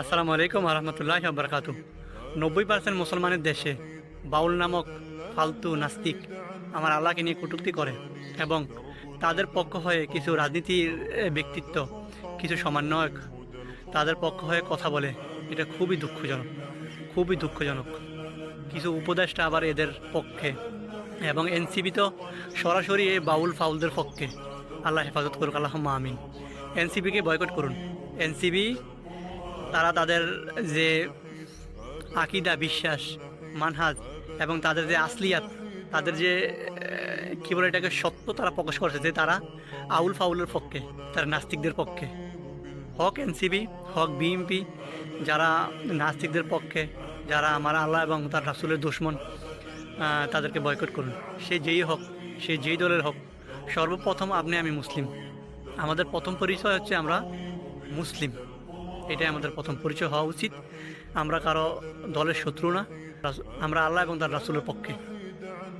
আসসালামু আলাইকুম রহমতুল্লাহ বরকাতু নব্বই পার্সেন্ট মুসলমানের দেশে বাউল নামক ফালতু নাস্তিক আমার আল্লাহকে নিয়ে কটূক্তি করে এবং তাদের পক্ষ হয়ে কিছু রাজনীতির ব্যক্তিত্ব, কিছু সমন্বয়ক তাদের পক্ষ হয়ে কথা বলে, এটা খুবই দুঃখজনক খুবই দুঃখজনক। কিছু উপদেষ্টা আবার এদের পক্ষে এবং এনসিবি তো সরাসরি এই বাউল ফাউলদের পক্ষে। আল্লাহ হেফাজত করুক আল্লাহ আমিন। এনসিবিকে বয়কট করুন। এনসিবি তারা তাদের যে আকিদা, বিশ্বাস, মানহাজ এবং তাদের যে আসলিয়াত, তাদের যে কি বলে এটাকে, সত্য তারা প্রকাশ করেছে যে তারা আউল ফাউলের পক্ষে, তারা নাস্তিকদের পক্ষে। হক এনসিবি হক বিএমপি যারা নাস্তিকদের পক্ষে, যারা আমার আল্লাহ এবং তার রাসুলের দুশ্মন তাদেরকে বয়কট করুন। সে যেই হোক, সে যেই দলের হোক, সর্বপ্রথম আপনি আমি মুসলিম। আমাদের প্রথম পরিচয় হচ্ছে আমরা মুসলিম। এটাই আমাদের প্রথম পরিচয় হওয়া উচিত। আমরা কারও দলের শত্রু না। আমরা আল্লাহ এবং তার রাসুলের পক্ষে।